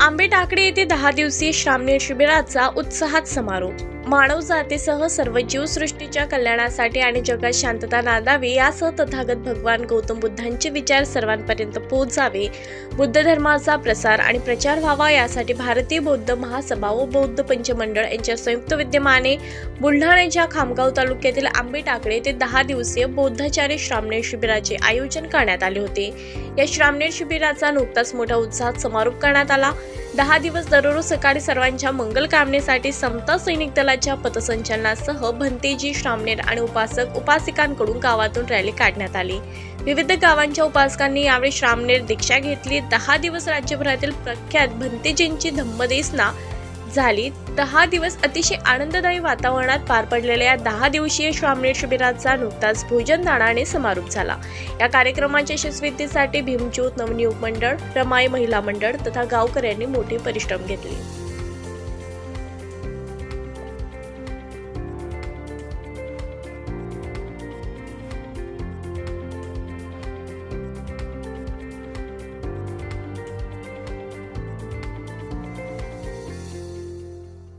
आंबे टाकडे येथे दहा दिवसीय श्रामणीर शिबिराचा उत्साहात समारोप. मानव जातीसह सर्व जीवसृष्टीच्या कल्याणासाठी आणि जगात शांतता नांदावी यासह तथागत भगवान गौतम बुद्धांचे विचार सर्वांपर्यंत पोहोचावे. बुद्ध धर्माचा प्रसार आणि प्रचार व्हावा यासाठी भारतीय बौद्ध महासभा व बौद्ध पंचमंडळ यांच्या संयुक्त विद्यमाने बुलढाण्याच्या खामगाव तालुक्यातील आंबे टाकडे येथे दहा दिवसीय बौद्धाचार्य श्रामणेर शिबिराचे आयोजन करण्यात आले होते. या श्रामणेर शिबिराचा नुकताच मोठ्या उत्साहात समारोप करण्यात आला. दहा दिवस दररोज सकाळी सर्वांच्या मंगल कामनेसाठी समता सैनिक दलाच्या पथसंचलनासह भंतेजी श्रामनेर आणि उपासक उपासिकांकडून गावातून रॅली काढण्यात आली. विविध गावांच्या उपासकांनी यावेळी श्रामनेर दीक्षा घेतली. दहा दिवस राज्यभरातील प्रख्यात भंतेजींची धम्मदेसना झाली. दहा दिवस अतिशय आनंददायी वातावरणात पार पडलेल्या या दहा दिवसीय श्रामणेर शिबिराचा नुकताच भोजनदानाने समारोप झाला. या कार्यक्रमाच्या यशस्वीतेसाठी भीमज्योत नवनियुग मंडळ रमाई महिला मंडळ तथा गावकऱ्यांनी मोठे परिश्रम घेतले.